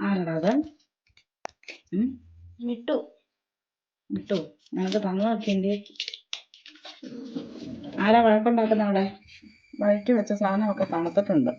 ആരടാ അത് ഉം? മിട്ടു. വിട്ടു ഞങ്ങൾക്ക് തന്നു നോക്കിയേ ആരാ വഴക്കുണ്ടാക്കുന്ന അവിടെ? വഴറ്റി വെച്ച സാധനമൊക്കെ തണുത്തിട്ടുണ്ട്.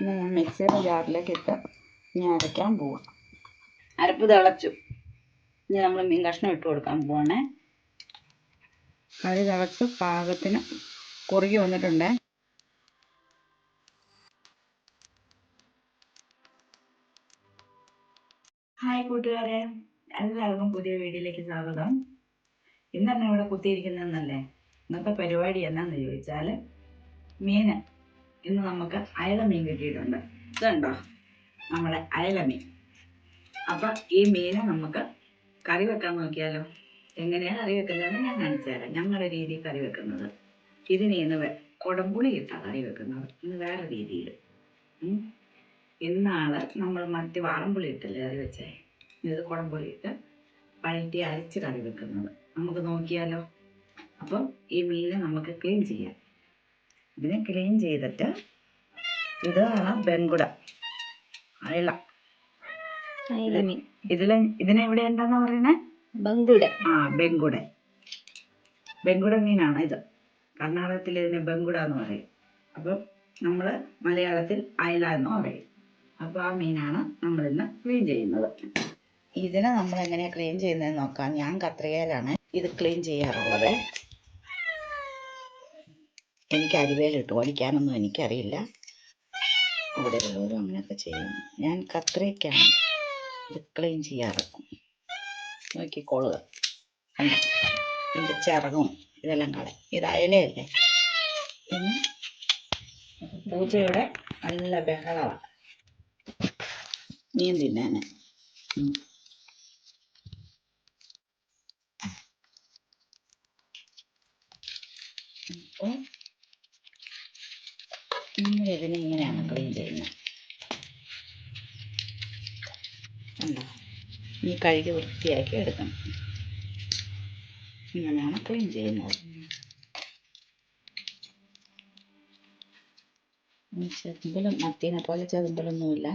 ഇനി ഞാൻ മിക്സിയുടെ ജാറിലേക്ക് ഇട്ട് ഇനി അരയ്ക്കാൻ പോവാം. അരപ്പ് തിളച്ചു. ഇനി നമ്മൾ മീൻ കഷ്ണം ഇട്ട് കൊടുക്കാൻ പോവാണേ. കറി തിളച്ച് പാകത്തിന് കുറുകി വന്നിട്ടുണ്ടേ. കൂട്ടുകാരെ എല്ലാവർക്കും പുതിയ വീഡിയോയിലേക്ക് സ്വാഗതം. ഇന്ന് തന്നെ ഇവിടെ കുത്തിയിരിക്കുന്നതെന്നല്ലേ? ഇന്നത്തെ പരിപാടി എന്നാന്ന് ചോദിച്ചാൽ മീൻ. ഇന്ന് നമുക്ക് അയല മീൻ കിട്ടിയിട്ടുണ്ട്. ഇതുണ്ടോ? നമ്മുടെ അയല മീൻ. അപ്പം ഈ മീനെ നമുക്ക് കറി വെക്കാൻ നോക്കിയാലോ? എങ്ങനെയാണ് കറി വെക്കുന്നതെന്ന് ഞാൻ കാണിച്ചു തരാം. ഞങ്ങളുടെ രീതി കറി വെക്കുന്നത്. ഇതിന് ഇന്ന് കുടംപുളി ഇട്ടാണ് കറി വെക്കുന്നത്. ഇന്ന് വേറെ രീതിയിൽ. ഇന്നാൾ നമ്മൾ മറ്റ് വാളംപുളി ഇട്ടല്ലേ കറി വെച്ചേ? ഇത് കുടംപുളി ഇട്ട് വഴറ്റി അരച്ച് കറി വെക്കുന്നത്. നമുക്ക് നോക്കിയാലോ? അപ്പം ഈ മീനെ നമുക്ക് ക്ലീൻ ചെയ്യാം. ഇതിനെ ക്ലീൻ ചെയ്തിട്ട് ഇതാണ് ബെങ്കുട. അയല. ഇതിൽ ഇതിനെ ഇവിടെ എന്താന്ന് പറയുന്നത് ബങ്കുട ആ ബെങ്കുട. ബെങ്കുട മീനാണ് ഇത്. കർണാടകത്തിൽ ഇതിനെ ബെങ്കുട എന്ന് പറയും. അപ്പം നമ്മൾ മലയാളത്തിൽ അയല എന്ന് പറയും. അപ്പോൾ ആ മീനാണ് നമ്മൾ ഇന്ന് ക്ലീൻ ചെയ്യുന്നത്. ഇതിനെ നമ്മൾ എങ്ങനെയാണ് ക്ലീൻ ചെയ്യുന്നതെന്ന് നോക്കാം. ഞാൻ കത്രികയിലാണ് ഇത് ക്ലീൻ ചെയ്യാറുള്ളത്. എനിക്ക് അരിവേലിട്ട് ഓടിക്കാനൊന്നും എനിക്കറിയില്ല. ഇവിടെ ഉള്ളവരും അങ്ങനെയൊക്കെ ചെയ്യും. ഞാൻ കത്രികയ്ക്കാണ് ഇത് ക്ലീൻ ചെയ്യാറ് നോക്കിക്കോളുക? ഇതിന്റെ ചിറകും ഇതെല്ലാം കളയും. ഇത് അയലയല്ലേ? പിന്നെ പൂജയുടെ നല്ല ബഹളമാണ് മീൻ തിന്നാന് ഉം. അപ്പോൾ നമ്മൾ ഇതിനെ ഇങ്ങനെയാണ് ക്ലീൻ ചെയ്യുന്നത് കണ്ടോ ഈ കഴുകി വൃത്തിയാക്കി എടുക്കണം. ഇങ്ങനെയാണ് ക്ലീൻ ചെയ്യുന്നത് ചെതുമ്പലും മത്തീനെ പോലെ ചെതുമ്പലൊന്നുമില്ല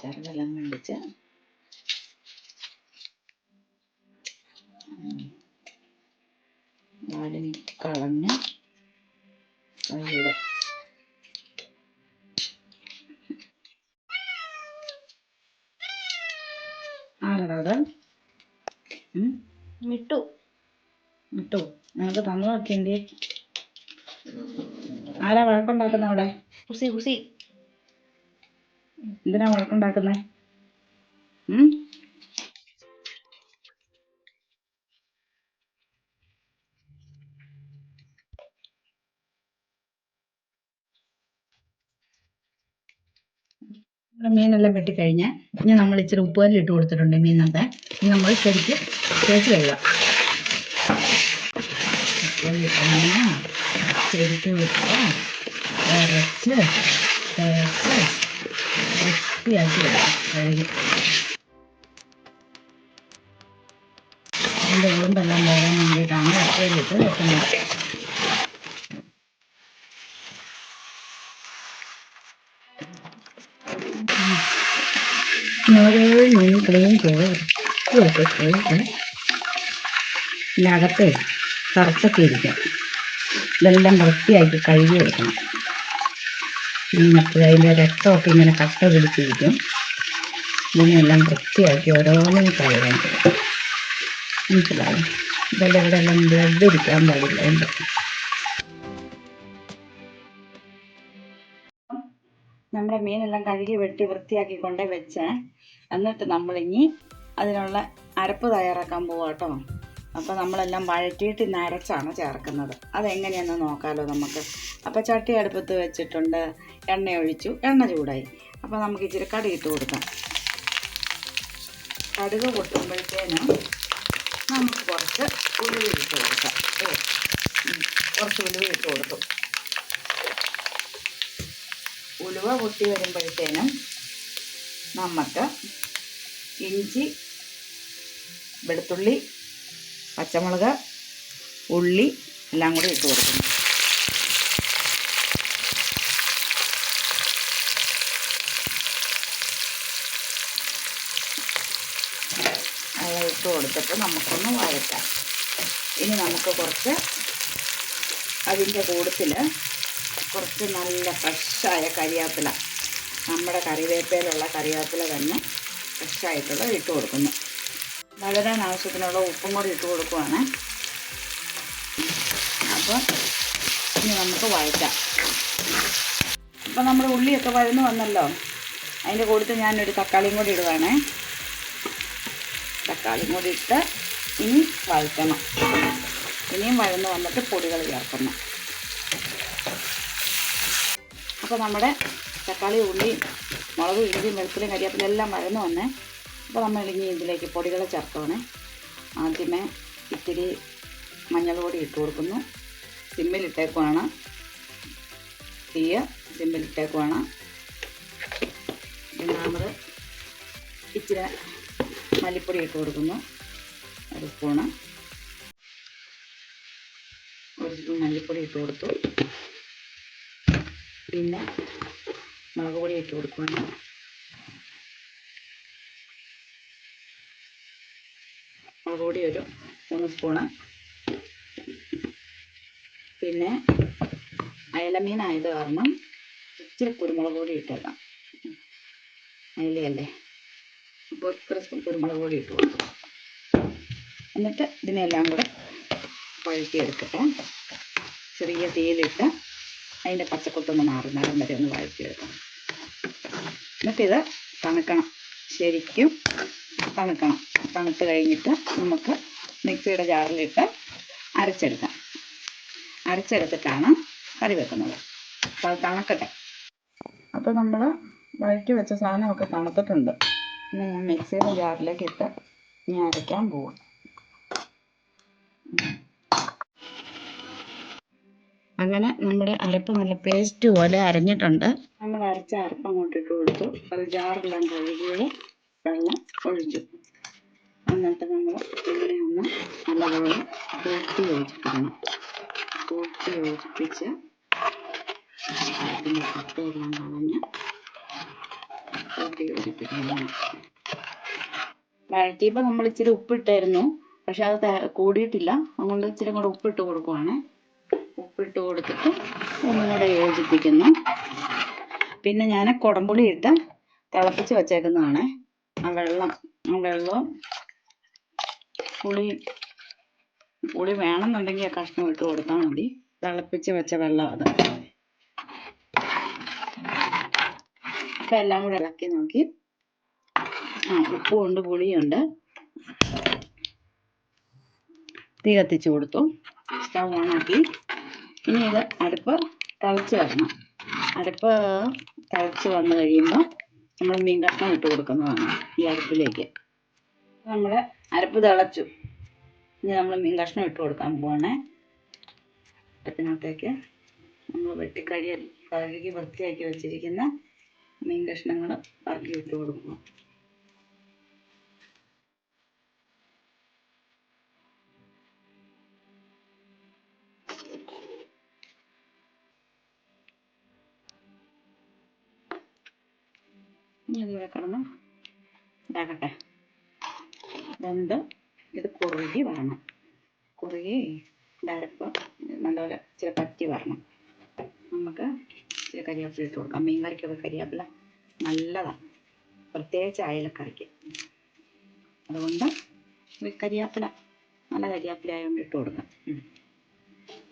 ചെറുതെല്ലാം കണ്ടിച്ച് വാലിന് കളഞ്ഞ് കഴുകുക ആരടാ അത് ഉം? മിട്ടു വിട്ടു ഞങ്ങൾക്ക് തന്നു നോക്കിയേ ആരാ വഴക്കുണ്ടാക്കുന്ന അവിടെ? ഹുസി ഹുസി. എന്തിനാ വഴക്കുണ്ടാക്കുന്നേ? മീനെല്ലാം വെട്ടിക്കഴിഞ്ഞ് ഇനി നമ്മൾ ഇച്ചിരി ഉപ്പുകല്ലിട്ട് കൊടുത്തിട്ടുണ്ട് മീനിനകത്ത്. ഇനി നമ്മൾ ശരിക്ക് തേച്ച് കഴുകാം. കഴിഞ്ഞാൽ ശരിക്ക് വിട്ട് അരച്ച് തേച്ച് വൃത്തിയാക്കി എടുക്കാം കഴുകി അതിന്റെ ഉളുമ്പെല്ലാം പോകാൻ വേണ്ടിയിട്ടാണ് ഉപ്പുകല്ലിട്ട് വെക്കുന്നത് ഓരോ മീൻ ക്ലീൻ ചെയ്ത് വൃത്തിയാക്കി കഴിഞ്ഞിട്ട് ഇതിനകത്തെ കറച്ചൊക്കെ ഇരിക്കും. ഇതെല്ലാം വൃത്തിയാക്കി കഴുകി എടുക്കണം. മീനപ്പോൾ അതിന്റെ രക്തമൊക്കെ ഇങ്ങനെ കട്ട പിടിച്ചിരിക്കും ഇതിനെല്ലാം വൃത്തിയാക്കി ഓരോന്നും കഴുകാൻ മനസ്സിലാവും ഇതെല്ലാം ഇവിടെ എല്ലാം ബ്ലഡ് ഇരിക്കാൻ പാടില്ല ഉണ്ട് നമ്മുടെ മീനെല്ലാം കഴുകി വെട്ടി വൃത്തിയാക്കി കൊണ്ടേ വെച്ചേ. എന്നിട്ട് നമ്മളിനി അതിനുള്ള അരപ്പ് തയ്യാറാക്കാൻ പോവാട്ടോ അപ്പോൾ നമ്മളെല്ലാം വഴറ്റിയിട്ട് ഇന്ന് അരച്ചാണ് ചേർക്കുന്നത്. അതെങ്ങനെയാണെന്ന് നോക്കാമല്ലോ നമുക്ക്. അപ്പോൾ ചട്ടി അടുപ്പത്ത് വെച്ചിട്ടുണ്ട് എണ്ണ ഒഴിച്ചു എണ്ണ ചൂടായി. അപ്പോൾ നമുക്ക് ഇച്ചിരി കടി ഇട്ട് കൊടുക്കാം. കടുക് പൊട്ടുമ്പോഴത്തേനും നമുക്ക് കുറച്ച് ഉലുവ ഇട്ട് കൊടുക്കാം. കുറച്ച് ഉലുവ ഇട്ട് കൊടുത്തു. ഉലുവ പൊട്ടി വരുമ്പോഴത്തേനും നമുക്ക് ഇഞ്ചി വെളുത്തുള്ളി പച്ചമുളക് ഉള്ളി എല്ലാം കൂടി ഇട്ട് കൊടുക്കുന്നു. ഇട്ട് കൊടുത്തിട്ട് നമുക്കൊന്ന് വഴറ്റാം. ഇനി നമുക്ക് കുറച്ച് അതിന്റെ കൂടത്തിൽ കുറച്ച് നല്ല ഫ്രഷായ കരിയാപ്പില നമ്മുടെ കറിവേപ്പയിലുള്ള കറിവേപ്പില തന്നെ ഫ്രഷായിട്ടുള്ള ഇട്ട് കൊടുക്കുന്നു. വളരാൻ ആവശ്യത്തിനുള്ള ഉപ്പും കൂടി ഇട്ട് കൊടുക്കുവാണ്. അപ്പോൾ ഇനി നമുക്ക് വഴറ്റാം. ഇപ്പം നമ്മുടെ ഉള്ളിയൊക്കെ വഴന്ന് വന്നല്ലോ. അതിന്റെ കൂട്ടത്തിൽ ഞാനൊരു തക്കാളിയും കൂടി ഇടുവാണേ. തക്കാളിയും കൂടി ഇട്ട് ഇനി വഴറ്റണം. ഇനിയും വഴന്ന് വന്നിട്ട് പൊടികൾ ചേർക്കണം. അപ്പോൾ നമ്മുടെ തക്കാളി ഉള്ളി മുളക് ഇഞ്ചിയും വെളുത്തുള്ളിയും കരിയാപ്പിലും എല്ലാം വഴന്ന് വന്നേ. അപ്പോൾ നമ്മൾ ഇതിലേക്ക് പൊടികൾ ചേർത്തോണേ ആദ്യമേ ഇത്തിരി മഞ്ഞൾ പൊടി ഇട്ട് കൊടുക്കുന്നു. സിമ്മിലിട്ടേക്കുവാണ്. തീയ സിമ്മിലിട്ടേക്കുവാണ്. നമ്മൾ ഇച്ചിരി മല്ലിപ്പൊടി ഇട്ട് കൊടുക്കുന്നു. ഒരു സ്പൂണ്. ഒരു സ്പൂൺ മല്ലിപ്പൊടി ഇട്ട് കൊടുത്തു. പിന്നെ മുളക് പൊടി ഇട്ട് കൊടുക്കുകയാണ് പൊടി ഒരു മൂന്ന് സ്പൂണ്. പിന്നെ അയലമീനായത് കാരണം ഇച്ചിരി കുരുമുളക് പൊടി ഇട്ടേക്കാം. അയലയല്ലേ? അപ്പോൾ ഇത്ര കുരുമുളക് പൊടി ഇട്ട് എന്നിട്ട് ഇതിനെല്ലാം കൂടെ വഴറ്റിയെടുക്കട്ടെ. ചെറിയ തീയിലിട്ട് അതിന്റെ പച്ചക്കൊത്തൊന്ന് മാറുന്നേരം വരെ ഒന്ന് വഴറ്റിയെടുക്കണം എന്നിട്ടിത് തണുക്കണം. ശരിക്കും തണുക്കണം. തണുത്ത് കഴിഞ്ഞിട്ട് നമുക്ക് മിക്സിയുടെ ജാറിലിട്ട് അരച്ചെടുക്കാം. അരച്ചെടുത്തിട്ടാണ് കറി വെക്കുന്നത്. അപ്പോൾ അത് തണുക്കട്ടെ. അപ്പോൾ നമ്മൾ വഴറ്റി വെച്ച സാധനമൊക്കെ തണുത്തിട്ടുണ്ട്. ഇനി ഞാൻ മിക്സിയുടെ ജാറിലേക്ക് ഇട്ട് ഇനി അരയ്ക്കാൻ പോവാം. അങ്ങനെ നമ്മുടെ അരപ്പ് നല്ല പേസ്റ്റ് പോലെ അരഞ്ഞിട്ടുണ്ട്. നമ്മൾ അരച്ച അരപ്പ് അങ്ങോട്ട് ഇട്ട് കൊടുത്തു. അത് ജാറെല്ലാം കഴുകിയത് വെള്ളം ഒഴിച്ചു. എന്നിട്ട് നമ്മൾ ഇതിനെ ഒന്ന് നല്ലപോലെ കൂട്ടി യോജിപ്പിക്കണം. കൂട്ടി യോജിപ്പിച്ച് അതിന്റെ കട്ടയെല്ലാം കളഞ്ഞ് കൂട്ടി യോജിപ്പിക്കണം. വഴറ്റിയപ്പോൾ നമ്മൾ ഇച്ചിരി ഉപ്പിട്ടായിരുന്നു. പക്ഷെ അത് കൂടിയിട്ടില്ല. അതുകൊണ്ട് ഇച്ചിരി കൂടെ ഉപ്പിട്ട് കൊടുക്കുവാണ്. ഉപ്പിട്ട് കൊടുത്തിട്ട് ഒന്നും കൂടെ യോജിപ്പിക്കുന്നു. പിന്നെ ഞാൻ കുടംപുളി ഇട്ട് തിളപ്പിച്ച് വെച്ചേക്കുന്നതാണ്. ആ വെള്ളം ആ വെള്ളം പുളി പുളി വേണമെന്നുണ്ടെങ്കിൽ ആ കഷ്ണം ഇട്ട് കൊടുത്താൽ മതി. തിളപ്പിച്ച് വെച്ച വെള്ളം അത്. അപ്പം എല്ലാം കൂടെ ഇളക്കി നോക്കി. ആ ഉപ്പുമുണ്ട് പുളിയുണ്ട്. തീ കത്തിച്ച് കൊടുത്തു. സ്റ്റൗ ഓണാക്കി ഇനി ഇത് അടുപ്പ് തിളച്ച് വരണം. അടുപ്പ് തിളച്ച് വന്നു കഴിയുമ്പോൾ നമ്മൾ മീൻ കഷ്ണം ഇട്ട് കൊടുക്കുന്നതാണ് ഈ അടുപ്പിലേക്ക്. നമ്മൾ അരപ്പ് തിളച്ചു. ഇനി നമ്മൾ മീൻ കഷ്ണം ഇട്ട് കൊടുക്കാൻ പോവാണേ. അപ്പത്തിനകത്തേക്ക് നമ്മൾ വെട്ടിക്കഴുകി കഴുകി വൃത്തിയാക്കി വെച്ചിരിക്കുന്ന മീൻ കഷ്ണങ്ങൾ പറക്കി ഇട്ട് കൊടുക്കണം ഇനി ഇതിവിടെ കിടന്ന് ഇതാക്കട്ടെ. വെന്ത് ഇത് കുറുകി വരണം. കുറുകി ഇതായപ്പോൾ നല്ലപോലെ ഇച്ചിരി പറ്റി വരണം. നമുക്ക് ഇച്ചിരി കരിവേപ്പില ഇട്ട് കൊടുക്കാം. മീൻ കറിക്കൊക്കെ കരിയാപ്പില നല്ലതാണ് പ്രത്യേകിച്ച് അയലക്കറിക്ക്. അതുകൊണ്ട് ഈ കരിവേപ്പില നല്ല കരിയാപ്പില ആയതുകൊണ്ട് ഇട്ട് കൊടുക്കാം.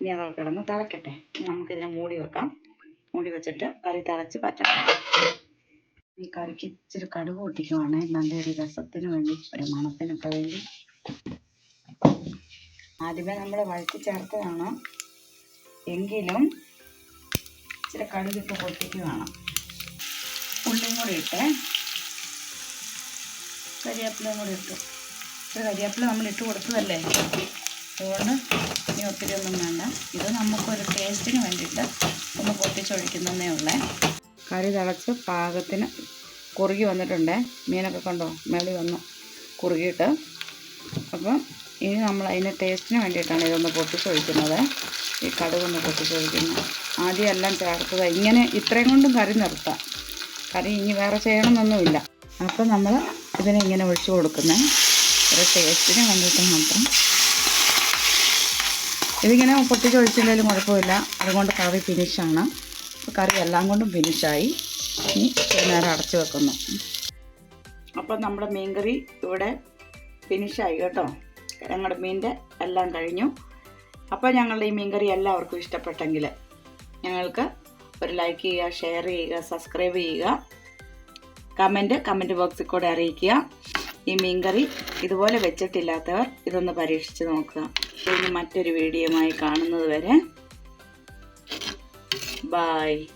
ഇനി അത് കിടന്ന് തിളക്കട്ടെ. നമുക്കിതിനെ മൂടി വെക്കാം. മൂടി വെച്ചിട്ട് കറി തിളച്ച് പറ്റട്ടെ. ഈ കറിക്ക് ഇച്ചിരി കടുക് പൊട്ടിക്കുവാണ്. നല്ലൊരു രസത്തിന് വേണ്ടി ഒരു മണത്തിനൊക്കെ വേണ്ടി. ആദ്യമേ നമ്മൾ വഴറ്റി ചേർത്തതാണ്. എങ്കിലും ഇച്ചിരി കടുകിട്ട് പൊട്ടിക്കുവാണ്. ഉള്ളിയും കൂടി ഇട്ട് കരിയാപ്പിലും കൂടി ഇട്ടു. ഇച്ചിരി കരിയാപ്പില നമ്മൾ ഇട്ട് കൊടുത്തതല്ലേ? അതുകൊണ്ട് ഇനി ഒത്തിരി ഒന്നും വേണ്ട. ഇത് നമുക്കൊരു ടേസ്റ്റിന് വേണ്ടിയിട്ട് ഒന്ന് പൊട്ടിച്ചൊഴിക്കുന്നതേ ഉള്ളേ. കറി തിളച്ച് പാകത്തിന് കുറുകി വന്നിട്ടുണ്ടേ. മീനൊക്കെ കണ്ടോ? മേളി വന്നു കുറുകിയിട്ട്. അപ്പം ഇനി നമ്മൾ അതിന്റെ ടേസ്റ്റിന് വേണ്ടിയിട്ടാണ് ഇതൊന്ന് പൊട്ടിച്ചൊഴിക്കുന്നത്. ഈ കടുകൊന്ന് പൊട്ടിച്ചൊഴിക്കുന്നത് ആദ്യം എല്ലാം ചേർത്തത് ഇങ്ങനെ ഇത്രയും കൊണ്ടും കറി നിർത്താം. കറി ഇനി വേറെ ചെയ്യണമെന്നൊന്നുമില്ല. അപ്പം നമ്മൾ ഇതിനെ ഇങ്ങനെ ഒഴിച്ചു കൊടുക്കുന്നത് ഒരു ടേസ്റ്റിന് വേണ്ടിയിട്ട് മാത്രം. ഇതിങ്ങനെ പൊട്ടിച്ചൊഴിച്ചില്ലെങ്കിലും കുഴപ്പമില്ല. അതുകൊണ്ട് കറി ഫിനിഷാണ് കറി എല്ലാം കൊണ്ടും ഫിനിഷായി ഇനി നേരം അടച്ചു വെക്കുന്നു. അപ്പം നമ്മുടെ മീൻകറി ഇവിടെ ഫിനിഷായി കേട്ടോ. ഞങ്ങളുടെ മീന്റെ എല്ലാം കഴിഞ്ഞു. അപ്പോൾ ഞങ്ങളുടെ ഈ മീൻകറി എല്ലാവർക്കും ഇഷ്ടപ്പെട്ടെങ്കിൽ ഞങ്ങൾക്ക് ഒരു ലൈക്ക് ചെയ്യുക ഷെയർ ചെയ്യുക സബ്സ്ക്രൈബ് ചെയ്യുക. കമന്റ് കമന്റ് ബോക്സിൽ കൂടെ അറിയിക്കുക. ഈ മീൻകറി ഇതുപോലെ വെച്ചിട്ടില്ലാത്തവർ ഇതൊന്ന് പരീക്ഷിച്ച് നോക്കുക. ഇനി മറ്റൊരു വീഡിയോയുമായി കാണുന്നത് വരെ Bye.